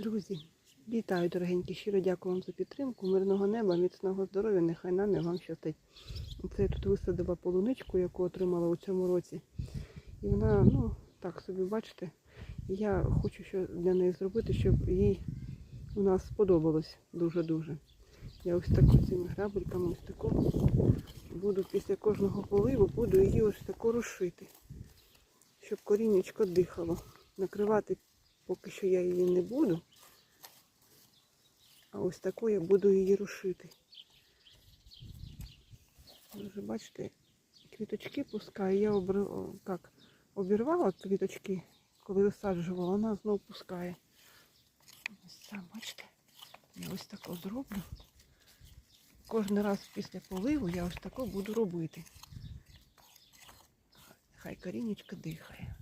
Друзі, вітаю, дорогенькі. Щиро дякую вам за підтримку. Мирного неба, міцного здоров'я, нехай нам і вам щастить. Це я тут висадила полуничку, яку отримала у цьому році. І вона, ну, так собі бачите, я хочу що для неї зробити, щоб їй у нас сподобалось дуже-дуже. Я ось так цими грабельками, ось таку буду після кожного поливу, буду її ось таку рушити, щоб корінечко дихало. Накривати поки що я її не буду. А ось таку я буду її рушити. Вже бачите, квіточки пускає. Я обр... як, обірвала квіточки, коли висаджувала, вона знову пускає. Ось там, бачите, я ось таку зроблю. Кожен раз після поливу я ось таку буду робити. Хай корінечко дихає.